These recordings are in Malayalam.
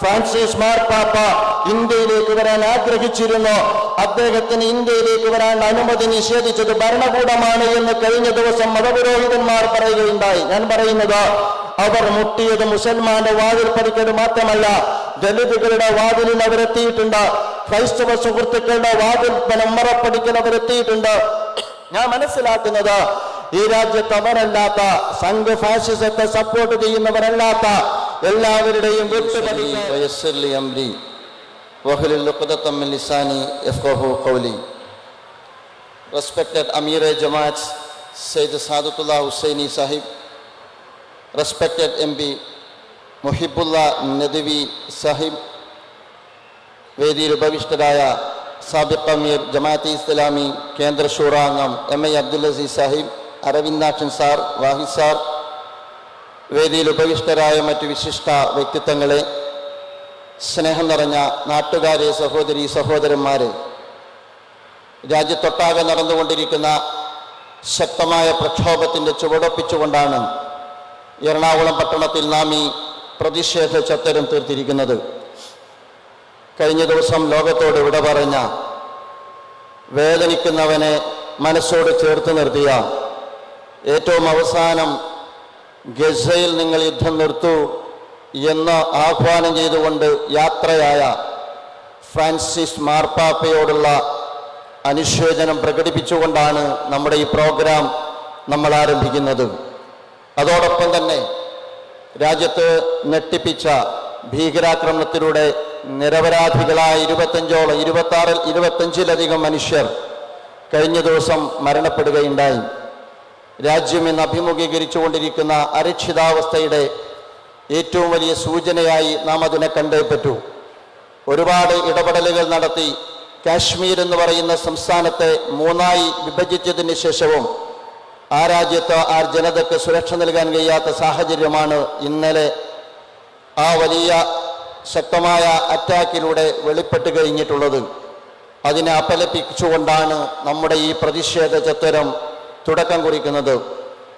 ഫ്രാൻസിസ് മാർപ്പാപ്പ ഇന്ത്യയിലേക്ക് വരാൻ ആഗ്രഹിച്ചിരുന്നു. അദ്ദേഹത്തിന് ഇന്ത്യയിലേക്ക് വരാൻ അനുമതി നിഷേധിച്ചത് ഭരണകൂടമാണ് എന്ന് കഴിഞ്ഞ ദിവസം മതപുരോഹിതന്മാർ പറയുകയുണ്ടായി. ഞാൻ പറയുന്നത് അവർ മുട്ടിയത് മുസൽമാന്റെ വാതിൽ പടിക്കൽ മാത്രമല്ല ദലിതുകളുടെ വാതിലിൽ അവരെത്തിയിട്ടുണ്ട് ക്രൈസ്തവ സുഹൃത്തുക്കളുടെ വാതിൽ പനമ്മറപ്പടിക്കൽ അവരെത്തിയിട്ടുണ്ട് ഞാൻ മനസ്സിലാക്കുന്നത് ഈ രാജ്യത്ത് അവരല്ലാത്ത സംഘ ഫാഷിസത്തെ സപ്പോർട്ട് ചെയ്യുന്നവരല്ലാത്ത എല്ലാവരുടെയും respected അമീറെ Jamaat Syed Sadatullah Husaini Sahib. Respected M P Muhibullah Nadvi Sahib. വേദിയിൽ ഉപവിഷ്ടരായ സാബിഖ് അമീർ ജമാഅത്ത് ഇസ്ലാമി കേന്ദ്ര ഷൂറാംഗം M A Abdul Aziz Sahib Aravindakshan sir Wahid sir വേദിയിൽ ഉപവിഷ്ടരായ മറ്റു വിശിഷ്ട വ്യക്തിത്വങ്ങളെ സ്നേഹം നിറഞ്ഞ നാട്ടുകാരെ സഹോദരി സഹോദരന്മാരെ രാജ്യത്തൊട്ടാകെ നടന്നുകൊണ്ടിരിക്കുന്ന ശക്തമായ പ്രക്ഷോഭത്തിന്റെ ചുവടൊപ്പിച്ചുകൊണ്ടാണ് എറണാകുളം പട്ടണത്തിൽ നാം ഈ പ്രതിഷേധ ചത്തരം തീർത്തിരിക്കുന്നത്. കഴിഞ്ഞ ദിവസം ലോകത്തോട് വിട പറഞ്ഞ വേദനിക്കുന്നവനെ മനസ്സോട് ചേർത്ത് നിർത്തിയ ഏറ്റവും അവസാനം ഗസയിൽ നിങ്ങൾ യുദ്ധം നിർത്തൂ എന്ന് ആഹ്വാനം ചെയ്തുകൊണ്ട് യാത്രയായ ഫ്രാൻസിസ് മാർപ്പാപ്പയോടുള്ള അനുശോചനം പ്രകടിപ്പിച്ചുകൊണ്ടാണ് നമ്മുടെ ഈ പ്രോഗ്രാം നമ്മൾ ആരംഭിക്കുന്നത്. അതോടൊപ്പം തന്നെ രാജ്യത്ത് ഞെട്ടിപ്പിച്ച ഭീകരാക്രമണത്തിലൂടെ നിരപരാധികളായ ഇരുപത്തഞ്ചോളം ഇരുപത്തി ആറിൽ ഇരുപത്തഞ്ചിലധികം മനുഷ്യർ കഴിഞ്ഞ ദിവസം മരണപ്പെടുകയുണ്ടായി. രാജ്യം ഇന്ന് അഭിമുഖീകരിച്ചുകൊണ്ടിരിക്കുന്ന അരക്ഷിതാവസ്ഥയുടെ ഏറ്റവും വലിയ സൂചനയായി നാം അതിനെ കണ്ടേ പറ്റൂ. ഒരുപാട് ഇടപെടലുകൾ നടത്തി കാശ്മീർ എന്ന് പറയുന്ന സംസ്ഥാനത്തെ മൂന്നായി വിഭജിച്ചതിന് ശേഷവും ആ രാജ്യത്ത് ആ ജനതയ്ക്ക് സുരക്ഷ നൽകാൻ കഴിയാത്ത സാഹചര്യമാണ് ഇന്നലെ ആ വലിയ ശക്തമായ അറ്റാക്കിലൂടെ വെളിപ്പെട്ട് കഴിഞ്ഞിട്ടുള്ളത്. അതിനെ അപലപിച്ചുകൊണ്ടാണ് നമ്മുടെ ഈ പ്രതിഷേധ ചത്വരം തുടക്കം കുറിക്കുന്നത്.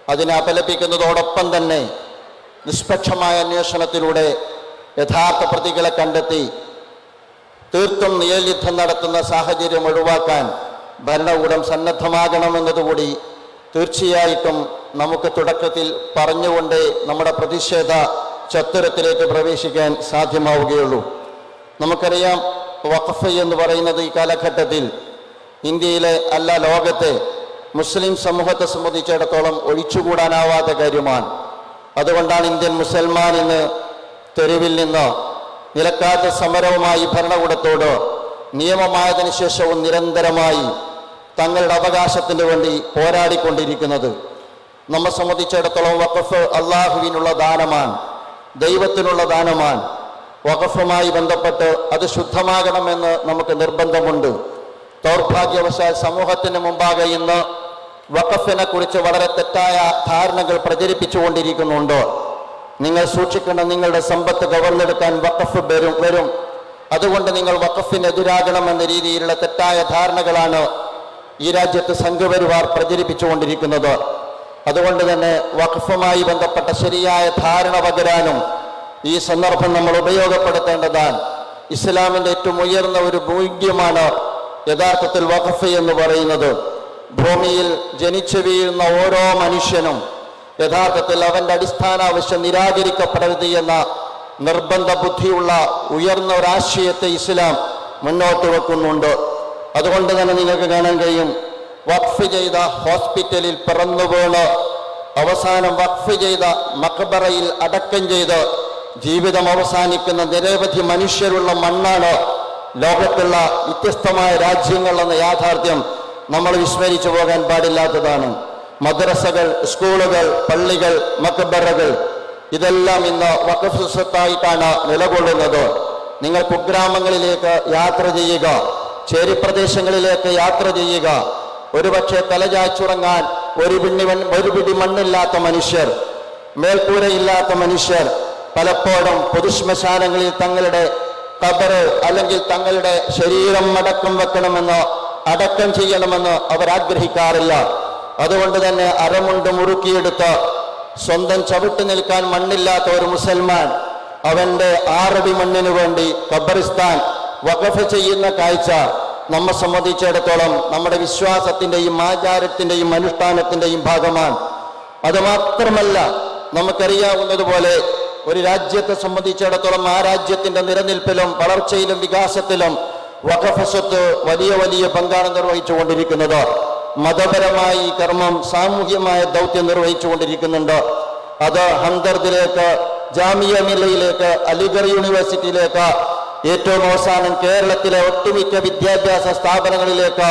അതിനെ അപലപിക്കുന്നതോടൊപ്പം തന്നെ നിഷ്പക്ഷമായ അന്വേഷണത്തിലൂടെ യഥാർത്ഥ പ്രതികളെ കണ്ടെത്തി തീർത്തും നിഴൽയുദ്ധം നടത്തുന്ന സാഹചര്യം ഒഴിവാക്കാൻ ഭരണകൂടം സന്നദ്ധമാകണമെന്നതുകൂടി തീർച്ചയായിട്ടും നമുക്ക് തുടക്കത്തിൽ പറഞ്ഞുകൊണ്ടേ നമ്മുടെ പ്രതിഷേധ ചത്തുരത്തിലേക്ക് പ്രവേശിക്കാൻ സാധ്യമാവുകയുള്ളൂ. നമുക്കറിയാം വഖഫ് എന്ന് പറയുന്നത് ഈ കാലഘട്ടത്തിൽ ഇന്ത്യയിലെ അല്ല ലോകത്തെ മുസ്ലിം സമൂഹത്തെ സംബന്ധിച്ചിടത്തോളം ഒഴിച്ചുകൂടാനാവാത്ത കാര്യമാണ്. അതുകൊണ്ടാണ് ഇന്ത്യൻ മുസൽമാൻ ഇന്ന് തെരുവിൽ നിന്ന് നിലക്കാത്ത സമരവുമായി ഭരണകൂടത്തോട് നിയമമായതിനു ശേഷവും നിരന്തരമായി തങ്ങളുടെ അവകാശത്തിന് വേണ്ടി പോരാടിക്കൊണ്ടിരിക്കുന്നത്. നമ്മെ സംബന്ധിച്ചിടത്തോളം വഖഫ് അള്ളാഹുവിനുള്ള ദാനമാണ് ദൈവത്തിനുള്ള ദാനമാണ്. വഖഫുമായി ബന്ധപ്പെട്ട് അത് ശുദ്ധമാകണമെന്ന് നമുക്ക് നിർബന്ധമുണ്ട്. ദൗർഭാഗ്യവശാൽ സമൂഹത്തിന് മുമ്പാകെ ഇന്ന് വഖഫിനെ കുറിച്ച് വളരെ തെറ്റായ ധാരണകൾ പ്രചരിപ്പിച്ചുകൊണ്ടിരിക്കുന്നുണ്ട്. നിങ്ങൾ സൂക്ഷിക്കണം നിങ്ങളുടെ സമ്പത്ത് കവർന്നെടുക്കാൻ വഖഫ് വരും വരും. അതുകൊണ്ട് നിങ്ങൾ വഖഫിനെതിരാകണമെന്ന രീതിയിലുള്ള തെറ്റായ ധാരണകളാണ് ഈ രാജ്യത്ത് സംഘപരിവാർ പ്രചരിപ്പിച്ചുകൊണ്ടിരിക്കുന്നത്. അതുകൊണ്ട് തന്നെ വഖഫുമായി ബന്ധപ്പെട്ട ശരിയായ ധാരണ പകരാനും ഈ സന്ദർഭം നമ്മൾ ഉപയോഗപ്പെടുത്തേണ്ടതാണ്. ഇസ്ലാമിന്റെ ഏറ്റവും ഉയർന്ന ഒരു മൂല്യമാണ് യഥാർത്ഥത്തിൽ വഖഫ് എന്ന് പറയുന്നത്. ഭൂമിയിൽ ജനിച്ചു വീഴുന്ന ഓരോ മനുഷ്യനും യഥാർത്ഥത്തിൽ അവന്റെ അടിസ്ഥാന ആവശ്യം നിരാകരിക്കപ്പെടരുത് എന്ന നിർബന്ധ ബുദ്ധിയുള്ള ഉയർന്ന ഒരാശയത്തെ ഇസ്ലാം മുന്നോട്ട് വെക്കുന്നുണ്ട്. അതുകൊണ്ട് തന്നെ നിങ്ങൾക്ക് കാണാൻ കഴിയും വഖഫ് ചെയ്ത ഹോസ്പിറ്റലിൽ പിറന്നു വീണ് അവസാനം വഖഫ് ചെയ്ത മക്ബറയിൽ അടക്കം ചെയ്ത് ജീവിതം അവസാനിക്കുന്ന നിരവധി മനുഷ്യരുള്ള മണ്ണാണ് ലോകത്തുള്ള വ്യത്യസ്തമായ രാജ്യങ്ങൾ എന്ന യാഥാർത്ഥ്യം നമ്മൾ വിസ്മരിച്ചു പോകാൻ പാടില്ലാത്തതാണ്. മദ്രസകൾ സ്കൂളുകൾ പള്ളികൾ മക്ബറകൾ ഇതെല്ലാം ഇന്ന് വഖഫ് നിലകൊള്ളുന്നത്. നിങ്ങൾ കുഗ്രാമങ്ങളിലേക്ക് യാത്ര ചെയ്യുക ചേരി പ്രദേശങ്ങളിലേക്ക് യാത്ര ചെയ്യുക. ഒരുപക്ഷെ തലചാച്ചുറങ്ങാൻ ഒരു പിണ്ണി ഒരു പിടി മണ്ണില്ലാത്ത മനുഷ്യർ മേൽക്കൂരയില്ലാത്ത മനുഷ്യർ പലപ്പോഴും പൊതുശ്മശാനങ്ങളിൽ തങ്ങളുടെ കബറ് അല്ലെങ്കിൽ തങ്ങളുടെ ശരീരം അടക്കം വെക്കണമെന്ന് അടക്കം ചെയ്യണമെന്ന് അവർ ആഗ്രഹിക്കാറില്ല. അതുകൊണ്ട് തന്നെ അരമുണ്ട് മുറുക്കിയെടുത്ത് സ്വന്തം ചവിട്ട് നിൽക്കാൻ മണ്ണില്ലാത്ത ഒരു മുസൽമാൻ അവന്റെ ആറടി മണ്ണിനു വേണ്ടി ഖബറിസ്ഥാൻ വഖഫ് ചെയ്യുന്ന കാഴ്ച നമ്മെ സംബന്ധിച്ചിടത്തോളം നമ്മുടെ വിശ്വാസത്തിന്റെയും ആചാരത്തിന്റെയും അനുഷ്ഠാനത്തിന്റെയും ഭാഗമാണ്. അത് മാത്രമല്ല നമുക്കറിയാവുന്നതുപോലെ ഒരു രാജ്യത്തെ സംബന്ധിച്ചിടത്തോളം ആ രാജ്യത്തിന്റെ നിലനിൽപ്പിലും വളർച്ചയിലും വികാസത്തിലും വഖഫ് സ്വത്ത് വലിയ വലിയ പങ്കാണ് നിർവഹിച്ചുകൊണ്ടിരിക്കുന്നത്. മതപരമായി കർമ്മം സാമൂഹ്യമായ ദൗത്യം നിർവഹിച്ചുകൊണ്ടിരിക്കുന്നുണ്ട്. അത് ഹംദർദിലേക്ക് ജാമിയ മില്ലയിലേക്ക് അലിഗർ യൂണിവേഴ്സിറ്റിയിലേക്ക് ഏറ്റവും അവസാനം കേരളത്തിലെ ഒട്ടുമിക്ക വിദ്യാഭ്യാസ സ്ഥാപനങ്ങളിലേക്ക്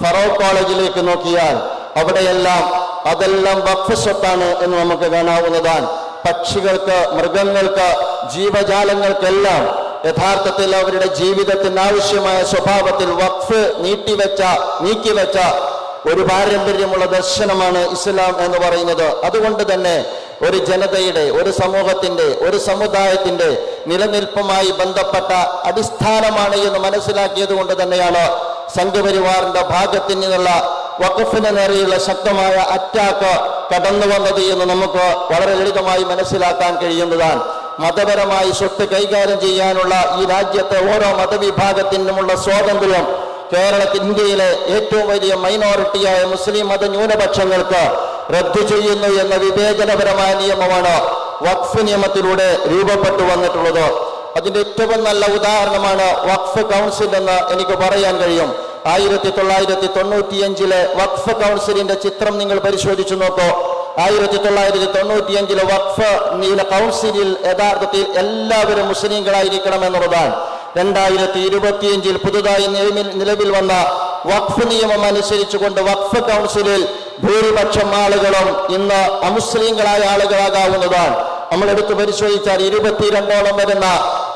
ഫറോക്ക് കോളേജിലേക്ക് നോക്കിയാൽ അവിടെയെല്ലാം അതെല്ലാം വഖഫ് സ്വത്താണ് എന്ന് നമുക്ക് കാണാവുന്നതാണ്. പക്ഷികൾക്ക് മൃഗങ്ങൾക്ക് ജീവജാലങ്ങൾക്കെല്ലാം യഥാർത്ഥത്തിൽ അവരുടെ ജീവിതത്തിന് ആവശ്യമായ സ്വഭാവത്തിൽ വഖഫ് നീട്ടിവെച്ച നീക്കിവെച്ച ഒരു പാരമ്പര്യമുള്ള ദർശനമാണ് ഇസ്ലാം എന്ന് പറയുന്നത്. അതുകൊണ്ട് തന്നെ ഒരു ജനതയുടെ ഒരു സമൂഹത്തിന്റെ ഒരു സമുദായത്തിന്റെ നിലനിൽപ്പുമായി ബന്ധപ്പെട്ട അടിസ്ഥാനമാണ് എന്ന് മനസ്സിലാക്കിയത് കൊണ്ട് തന്നെയാണ് സംഘപരിവാറിന്റെ ഭാഗത്തു നിന്നുള്ള വഖഫിന് നേരെയുള്ള ശക്തമായ അറ്റാക്ക് കടന്നു വന്നത് എന്ന് നമുക്ക് വളരെ ലളിതമായി മനസ്സിലാക്കാൻ കഴിയുന്നതാണ്. മതപരമായി സ്വത്ത് കൈകാര്യം ചെയ്യാനുള്ള ഈ രാജ്യത്തെ ഓരോ മതവിഭാഗത്തിനുമുള്ള സ്വാതന്ത്ര്യം കേരളത്തിൽ ഇന്ത്യയിലെ ഏറ്റവും വലിയ മൈനോറിറ്റിയായ മുസ്ലിം മത ന്യൂനപക്ഷങ്ങൾക്ക് റദ്ദു ചെയ്യുന്നു എന്ന വിവേചനപരമായ നിയമമാണ് വഖഫ് നിയമത്തിലൂടെ രൂപപ്പെട്ടു വന്നിട്ടുള്ളത്. അതിന്റെ ഏറ്റവും നല്ല ഉദാഹരണമാണ് വഖഫ് കൗൺസിൽ എന്ന് എനിക്ക് പറയാൻ കഴിയും. ആയിരത്തി തൊള്ളായിരത്തി തൊണ്ണൂറ്റിയഞ്ചിലെ വഖഫ് കൗൺസിലിന്റെ ചിത്രം നിങ്ങൾ പരിശോധിച്ചു നോക്കൂ. ആയിരത്തി തൊള്ളായിരത്തി തൊണ്ണൂറ്റിയഞ്ചിലെ വഖഫ് നീല കൗൺസിലിൽ യഥാർത്ഥത്തിൽ എല്ലാവരും മുസ്ലിങ്ങളായിരിക്കണം എന്നുള്ളതാണ് രണ്ടായിരത്തി ഇരുപത്തിയഞ്ചിൽ പുതുതായി നിലവിൽ വന്ന വഖഫ് നിയമം അനുസരിച്ചുകൊണ്ട് വഖഫ് കൗൺസിലിൽ ഭൂരിപക്ഷം ആളുകളും ഇന്ന് അമുസ്ലിങ്ങളായ ആളുകളാകാവുന്നതാണ്. നമ്മൾ എടുത്തു പരിശോധിച്ചാൽ ഇരുപത്തിരണ്ടോളം വരുന്ന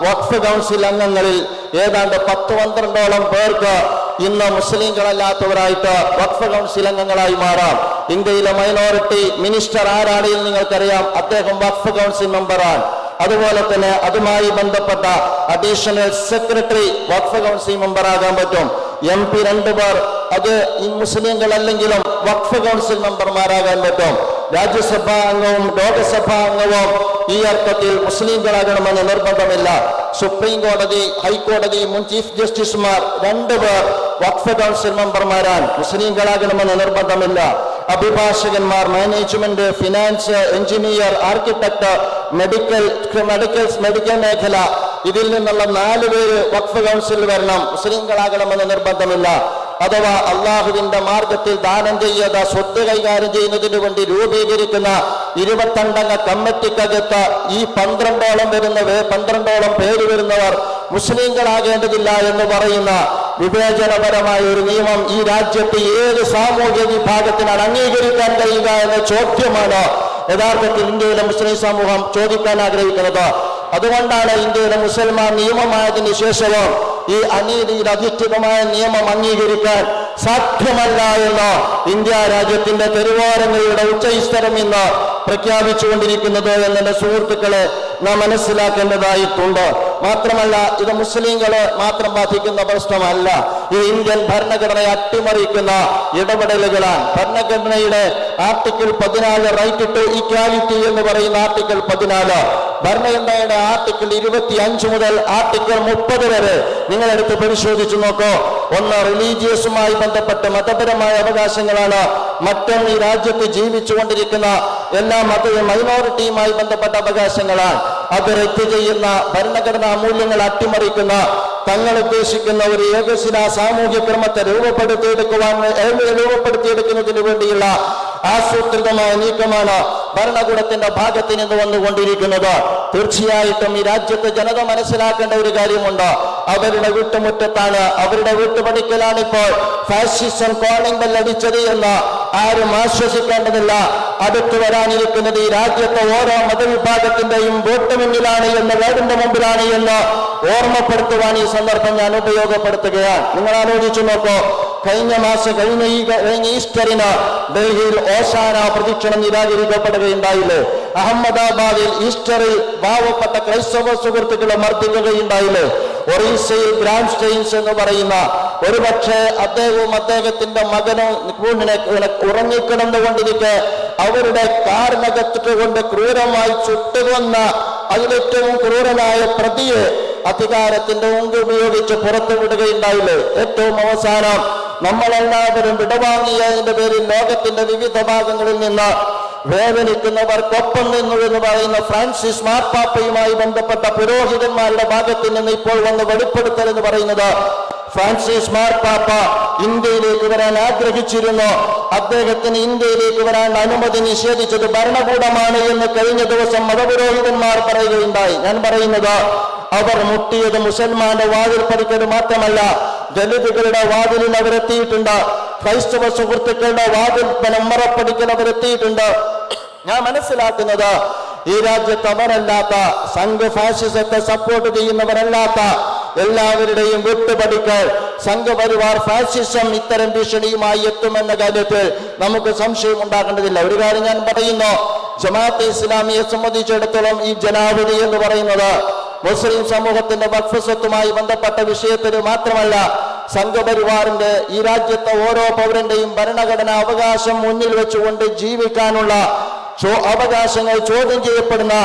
വഖഫ് കൗൺസിൽ അംഗങ്ങളിൽ ഏതാണ്ട് പത്ത് പന്ത്രണ്ടോളം പേർക്ക് ഇന്ന് മുസ്ലിങ്ങളല്ലാത്തവരായിട്ട് വഖഫ് കൗൺസിൽ അംഗങ്ങളായി മാറാം. ഇന്ത്യയിലെ മൈനോറിറ്റി മിനിസ്റ്റർ ആരാണ് എന്ന് നിങ്ങൾക്കറിയാം. അദ്ദേഹം വഖഫ് കൗൺസിൽ മെമ്പറാണ് അതുപോലെ തന്നെ അതുമായി ബന്ധപ്പെട്ട അഡീഷണൽ സെക്രട്ടറി വഖഫ് കൗൺസിൽ മെമ്പറാകാൻ പറ്റും. എം പി രണ്ടുപേർ അത് മുസ്ലിങ്ങളല്ലെങ്കിലും വഖഫ് കൗൺസിൽ മെമ്പർമാരാകാൻ പറ്റും. രാജ്യസഭാ അംഗവും ലോകസഭാ അംഗവും ഈ അർത്ഥത്തിൽ മുസ്ലിങ്ങളാകണമെന്ന് നിർബന്ധമില്ല. സുപ്രീം കോടതി ഹൈക്കോടതി മുൻ ചീഫ് ജസ്റ്റിസുമാർ രണ്ടുപേർ വഖഫ് കൗൺസിൽ മെമ്പർമാരാൻ മുസ്ലിങ്ങളാകണമെന്ന് നിർബന്ധമില്ല. അഭിഭാഷകന്മാർ management finance engineer architect medical medical medical മേഖല ഇതിൽ നിന്നുള്ള നാല് പേര് വഖഫ് കൗൺസിലിൽ വരണം. മുസ്ലിങ്ങളാകണമെന്ന് നിർബന്ധമില്ല. അഥവാ അള്ളാഹുവിന്റെ മാർഗത്തിൽ ദാനം ചെയ്യത സ്വത്ത് കൈകാര്യം ചെയ്യുന്നതിന് വേണ്ടി രൂപീകരിക്കുന്ന ഇരുപത്തണ്ടംഗ കമ്മിറ്റിക്കകത്ത് ഈ പന്ത്രണ്ടോളം വരുന്ന പന്ത്രണ്ടോളം പേര് വരുന്നവർ മുസ്ലിങ്ങളാകേണ്ടതില്ല എന്ന് പറയുന്ന വിവേചനപരമായ ഒരു നിയമം ഈ രാജ്യത്തെ ഏത് സാമൂഹ്യ വിഭാഗത്തിനാണ് അംഗീകരിക്കാൻ കഴിയുക എന്ന ചോദ്യമാണ്. യഥാർത്ഥത്തിൽ ഇന്ത്യയിലെ മുസ്ലിം സമൂഹം ചോദിക്കാൻ ആഗ്രഹിക്കുന്നത്. അതുകൊണ്ടാണ് ഇന്ത്യയിലെ മുസൽമാൻ നിയമമായതിനു ശേഷവും ഈ അനീതിയിൽ അധിഷ്ഠിതമായ നിയമം അംഗീകരിക്കാൻ സാധ്യമല്ല എന്ന് ഇന്ത്യ രാജ്യത്തിന്റെ തെരുവോരങ്ങളുടെ ഉച്ചസ്ഥരം ഇന്ന് പ്രഖ്യാപിച്ചുകൊണ്ടിരിക്കുന്നത് എന്നെ സുഹൃത്തുക്കളെ നാം മനസ്സിലാക്കേണ്ടതായിട്ടുണ്ട്. മാത്രമല്ല ഇത് മുസ്ലിങ്ങളെ മാത്രം ബാധിക്കുന്ന പ്രശ്നമല്ല. ഈ ഇന്ത്യൻ ഭരണഘടനയെ അട്ടിമറിക്കുന്ന ഇടപെടലുകളാണ്. ഭരണഘടനയുടെ ആർട്ടിക്കിൾ പതിനാല് റൈറ്റ് ടു ഇക്വാലിറ്റി എന്ന് പറയുന്ന ആർട്ടിക്കിൾ പതിനാല്. ഭരണഘടനയുടെ ആർട്ടിക്കിൾ ഇരുപത്തി അഞ്ച് മുതൽ ആർട്ടിക്കിൾ മുപ്പത് വരെ നിങ്ങളെടുത്ത് പരിശോധിച്ചു നോക്കൂ. ഒന്ന് റിലീജിയസുമായി ബന്ധപ്പെട്ട് മതപരമായ അവകാശങ്ങളാണ് മറ്റൊന്ന് ഈ രാജ്യത്ത് ജീവിച്ചുകൊണ്ടിരിക്കുന്ന എല്ലാ മത മൈനോറിറ്റിയുമായി ബന്ധപ്പെട്ട അവകാശങ്ങളാണ്. അത് റദ്ദ് ചെയ്യുന്ന ഭരണഘടനാ മൂല്യങ്ങൾ അട്ടിമറിക്കുന്ന തങ്ങൾ ഉദ്ദേശിക്കുന്ന ഒരു ഏകശില സാമൂഹ്യ ക്രമത്തെ രൂപപ്പെടുത്തിയെടുക്കുവാൻ രൂപപ്പെടുത്തിയെടുക്കുന്നതിന് വേണ്ടിയുള്ള ആസൂത്രിതമായ നീക്കമാണ് ഭരണകൂടത്തിന്റെ ഭാഗത്ത് നിന്ന് വന്നുകൊണ്ടിരിക്കുന്നത്. തീർച്ചയായിട്ടും ഈ രാജ്യത്തെ ജനത മനസ്സിലാക്കേണ്ട ഒരു കാര്യമുണ്ട്. അവരുടെ വീട്ടുമുറ്റത്താണ് അവരുടെ വീട്ടുപടിക്കലാണ് ഇപ്പോൾ ഫാഷിസം കോളിംഗ് ബെല്ലടിച്ചത് എന്ന് ആരും ആശ്വസിക്കേണ്ടതില്ല. അടുത്തു വരാനിരിക്കുന്നത് ഈ രാജ്യത്തെ ഓരോ മതവിഭാഗത്തിന്റെയും വോട്ട് മുന്നിലാണ് എന്ന് വേടിന്റെ മുമ്പിലാണ് എന്ന് ഓർമ്മപ്പെടുത്തുവാൻ ഈ സന്ദർഭം ഞാൻ ഉപയോഗപ്പെടുത്തുകയാണ്. നിങ്ങൾ ആലോചിച്ചു നോക്കൂ. കഴിഞ്ഞ മാസം കഴിഞ്ഞ ഈ കഴിഞ്ഞ ഈസ്റ്ററിന് ഡൽഹിയിൽ ഓശാന പ്രദക്ഷിണം നിരാകരിക്കപ്പെടുകയുണ്ടായില്ലേ? അഹമ്മദാബാദിൽ ഈസ്റ്ററിൽ പാവപ്പെട്ട ക്രൈസ്തവ സുഹൃത്തുക്കളെ മർദ്ദിക്കുകയുണ്ടായില്ലേ? ഒറീസയിൽ ഗ്രാൻഡ് സ്റ്റെയിൻസ് എന്ന് പറയുന്ന ഒരുപക്ഷെ അദ്ദേഹവും അദ്ദേഹത്തിന്റെ മകനും ഉറങ്ങിക്കിടന്നുകൊണ്ടിരിക്കെ അവരുടെ കാറിനകത്തിട്ട് കൊണ്ട് ക്രൂരമായി ചുട്ടുകൊന്ന അതിലേറ്റവും ക്രൂരനായ പ്രതിയെ അധികാരത്തിന്റെ ഉങ്ക് ഉപയോഗിച്ച് പുറത്തുവിടുകയുണ്ടായില്ലേ ഏറ്റവും അവസാനം നമ്മളെല്ലാവരും വിടവാങ്ങിയതിന്റെ പേരിൽ ലോകത്തിന്റെ വിവിധ ഭാഗങ്ങളിൽ നിന്ന് വേദനിക്കുന്നവർക്കൊപ്പം നിന്നു എന്ന് പറയുന്ന ഫ്രാൻസിസ് മാർപ്പാപ്പയുമായി ബന്ധപ്പെട്ട പുരോഹിതന്മാരുടെ ഭാഗത്ത് നിന്ന് ഇപ്പോൾ വന്ന് വെളിപ്പെടുത്തൽ എന്ന് പറയുന്നത് ഫ്രാൻസിസ് മാർപ്പാപ്പ ഇന്ത്യയിലേക്ക് വരാൻ ആഗ്രഹിച്ചിരുന്നു. അദ്ദേഹത്തിന് ഇന്ത്യയിലേക്ക് വരാൻ അനുമതി നിഷേധിച്ചത് ഭരണകൂടമാണ് എന്ന് കഴിഞ്ഞ ദിവസം മതപുരോഹിതന്മാർ പറയുകയുണ്ടായി. ഞാൻ പറയുന്നത് അവർ മുട്ടിയത് മുസൽമാന്റെ വാതിൽ പതിക്കത് മാത്രമല്ല ദലിതുകളുടെ വാതിലിൽ അവരെത്തിയിട്ടുണ്ട് ക്രൈസ്തവ സുഹൃത്തുക്കളുടെ വാതിൽ ഉമ്മറപ്പടിക്കൽ അവരെത്തിയിട്ടുണ്ട് ഞാൻ മനസ്സിലാക്കുന്നത് ഈ രാജ്യത്ത് അവരല്ലാത്ത സംഘ ഫാസിസത്തെ സപ്പോർട്ട് ചെയ്യുന്നവരല്ലാത്ത എല്ലാവരുടെയും വിട്ടുപടിക്കൽ സംഘപരിവാർ ഫാസിസം ഇത്തരം ഭീഷണിയുമായി എത്തുമെന്ന കാര്യത്തിൽ നമുക്ക് സംശയം ഉണ്ടാകേണ്ടതില്ല ഒരു കാര്യം ഞാൻ പറയുന്നു ജമാഅത്ത് ഇസ്ലാമിയെ സംബന്ധിച്ചിടത്തോളം ഈ ജനാവധി എന്ന് പറയുന്നത് മുസ്ലിം സമൂഹത്തിന്റെ വക്ഫസ്വത്തുമായി ബന്ധപ്പെട്ട വിഷയത്തിന് മാത്രമല്ല സംഘപരിവാറിന്റെ ഈ രാജ്യത്തെ ഓരോ പൗരന്റെയും ഭരണഘടനാ അവകാശം മുന്നിൽ വെച്ചുകൊണ്ട് ജീവിക്കാനുള്ള അവകാശങ്ങൾ ചോദ്യം ചെയ്യപ്പെടുന്ന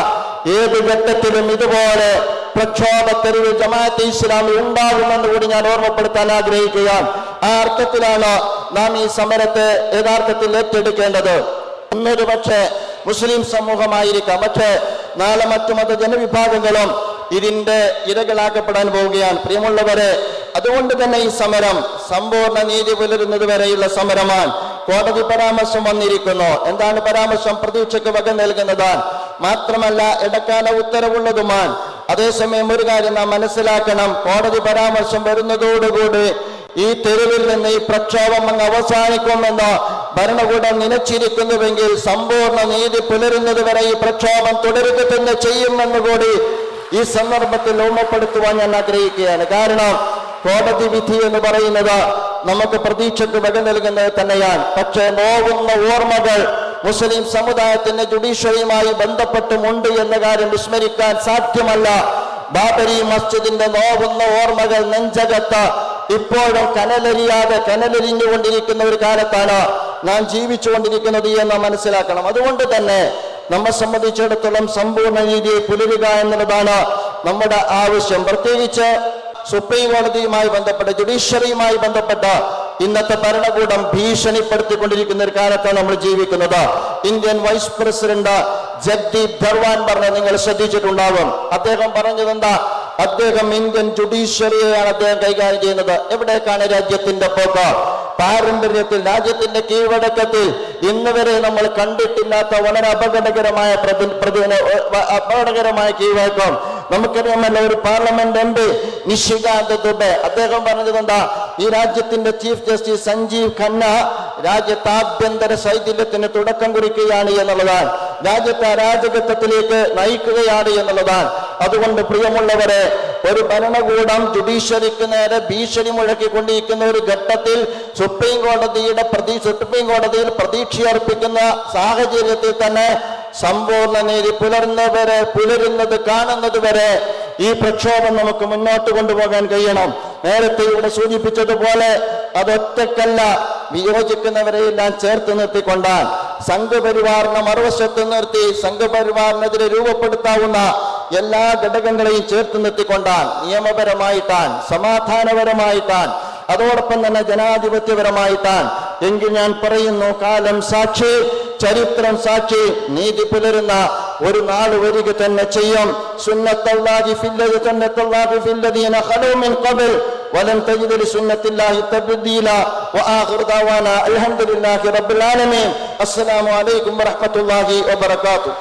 ഏത് ഘട്ടത്തിലും ഇതുപോലെ പ്രക്ഷോഭത്തെരുവ് ജമാഅത്തെ ഇസ്ലാമി ഉണ്ടാകുമെന്ന് കൂടി ഞാൻ ഓർമ്മപ്പെടുത്താൻ ആഗ്രഹിക്കുകയാണ്. ആ അർത്ഥത്തിലാണ് നാം ഈ സമരത്തെ യഥാർത്ഥത്തിൽ ഏറ്റെടുക്കേണ്ടത്. ഇന്നൊരു പക്ഷേ മുസ്ലിം സമൂഹമായിരിക്കാം. പക്ഷേ നാളെ മറ്റു മത ജനവിഭാഗങ്ങളും ഇതിന്റെ ഇരകളാക്കപ്പെടാൻ പോവുകയാണ്. പ്രിയമുള്ളവരെ അതുകൊണ്ട് തന്നെ ഈ സമരം സമ്പൂർണ നീതി പുലരുന്നത് വരെയുള്ള സമരമാണ്. കോടതി പരാമർശം വന്നിരിക്കുന്നു. എന്താണ് പരാമർശം? പ്രതീക്ഷയ്ക്ക് വക നൽകുന്നതാണ്. മാത്രമല്ല ഇടക്കാല ഉത്തരവുള്ളതുമാൻ അതേസമയം ഒരു കാര്യം നാം മനസ്സിലാക്കണം. കോടതി പരാമർശം വരുന്നതോടുകൂടി ഈ തെരുവിൽ നിന്ന് ഈ പ്രക്ഷോഭം അങ്ങ് അവസാനിക്കുമെന്ന് ഭരണകൂടം നനച്ചിരിക്കുന്നുവെങ്കിൽ സമ്പൂർണ നീതി പുലരുന്നത് വരെ ഈ പ്രക്ഷോഭം തുടരുക തന്നെ ചെയ്യുമെന്ന് കൂടി ഈ സന്ദർഭത്തിൽ ഓർമ്മപ്പെടുത്തുവാൻ ഞാൻ ആഗ്രഹിക്കുകയാണ്. കാരണം കോടതി വിധി എന്ന് പറയുന്നത് നമുക്ക് പ്രതീക്ഷയ്ക്ക് വക നൽകുന്നത് തന്നെയാണ്. പക്ഷേ നോവുന്ന ഓർമ്മകൾ മുസ്ലിം സമുദായത്തിന്റെ ജുഡീഷ്യറിയുമായി ബന്ധപ്പെട്ടുമുണ്ട് എന്ന കാര്യം വിസ്മരിക്കാൻ സാധ്യമല്ല. ബാബരി മസ്ജിദിന്റെ നോവുന്ന ഓർമ്മകൾ നെഞ്ചകത്ത് ഇപ്പോഴും കനലരിയാതെ കനലരിഞ്ഞുകൊണ്ടിരിക്കുന്ന ഒരു കാലത്താണ് നാം ജീവിച്ചുകൊണ്ടിരിക്കുന്നത് എന്ന് മനസ്സിലാക്കണം. അതുകൊണ്ട് തന്നെ നമ്മെ സംബന്ധിച്ചിടത്തോളം സമ്പൂർണ രീതിയെ പുലരുക എന്നുള്ളതാണ് നമ്മുടെ ആവശ്യം. പ്രത്യേകിച്ച് സുപ്രീം കോടതിയുമായി ബന്ധപ്പെട്ട ജുഡീഷ്യറിയുമായി ബന്ധപ്പെട്ട ഇന്നത്തെ ഭരണകൂടം ഭീഷണിപ്പെടുത്തിക്കൊണ്ടിരിക്കുന്ന ഒരു കാലത്താണ് നമ്മൾ ജീവിക്കുന്നത്. ഇന്ത്യൻ വൈസ് പ്രസിഡന്റ് ജഗ്ദീപ് ധർവാൻ പറഞ്ഞ നിങ്ങൾ ശ്രദ്ധിച്ചിട്ടുണ്ടാവും. അദ്ദേഹം പറഞ്ഞത് എന്താ അദ്ദേഹം ഇന്ത്യൻ ജുഡീഷ്യറിയെയാണ് അദ്ദേഹം കൈകാര്യം ചെയ്യുന്നത്. എവിടേക്കാണ് രാജ്യത്തിന്റെ പോക്ക്? പാരമ്പര്യത്തിൽ രാജ്യത്തിന്റെ കീഴടക്കത്തിൽ ഇന്ന് വരെ നമ്മൾ കണ്ടിട്ടില്ലാത്ത വളരെ അപകടകരമായ പ്രതി പ്രതി അപകടകരമായ കീഴ്വഴക്കം. നമുക്കറിയാമല്ലോ ഒരു parliament M P Nishikant Dubey അദ്ദേഹം പറഞ്ഞതുകൊണ്ടാ ഈ രാജ്യത്തിന്റെ ചീഫ് ജസ്റ്റിസ് സഞ്ജീവ് ഖന്ന രാജ്യത്ത് ആഭ്യന്തര ശൈഥില്യത്തിന് തുടക്കം കുറിക്കുകയാണ് എന്നുള്ളതാണ്. രാജ്യത്തെ അരാജകത്വത്തിലേക്ക് നയിക്കുകയാണ് എന്നുള്ളതാണ്. അതുകൊണ്ട് പ്രിയമുള്ളവരെ ഒരു ഭരണകൂടം ജുഡീഷ്യറിക്ക് നേരെ ഭീഷണി മുഴക്കിക്കൊണ്ടിരിക്കുന്ന ഒരു ഘട്ടത്തിൽ സുപ്രീം കോടതിയുടെ പ്രതി സുപ്രീം കോടതിയിൽ പ്രതീക്ഷയർപ്പിക്കുന്ന സാഹചര്യത്തിൽ തന്നെ സമ്പൂർണ നീതി പുലർന്നവരെ പുലരുന്നത് കാണുന്നത് വരെ ഈ പ്രക്ഷോഭം നമുക്ക് മുന്നോട്ട് കൊണ്ടുപോകാൻ കഴിയണം. നേരത്തെ ഇവിടെ സൂചിപ്പിച്ചതുപോലെ അതൊറ്റക്കല്ല വിയോജിക്കുന്നവരെയെല്ലാം ചേർത്ത് നിർത്തിക്കൊണ്ടാണ് സംഘപരിവാറിനെ മറുവശത്ത് നിർത്തി സംഘപരിവാറിനെതിരെ രൂപപ്പെടുത്താവുന്ന എല്ലാ ഘടകങ്ങളെയും ചേർത്ത് നിർത്തിക്കൊണ്ടാണ് നിയമപരമായിട്ടാണ് സമാധാനപരമായിട്ടാണ് അതോടൊപ്പം തന്നെ ജനാധിപത്യപരമായിട്ടാണ് എങ്കിൽ ഞാൻ പറയുന്നു കാലം സാക്ഷി ചരിത്രം സാക്ഷി നീതി പുലരുന്ന ഒരു നാൾ വരിക തന്നെ ചെയ്യും സുന്നത്തല്ലാഹി ഫില്ലദി സുന്നത്തല്ലാഹി ഫില്ലദീന ഖലൂ മിൻ ഖബൽ ولن تجد لسنة الله تبديلا وآخر دعوانا الحمد لله رب العالمين السلام عليكم ورحمة الله وبركاته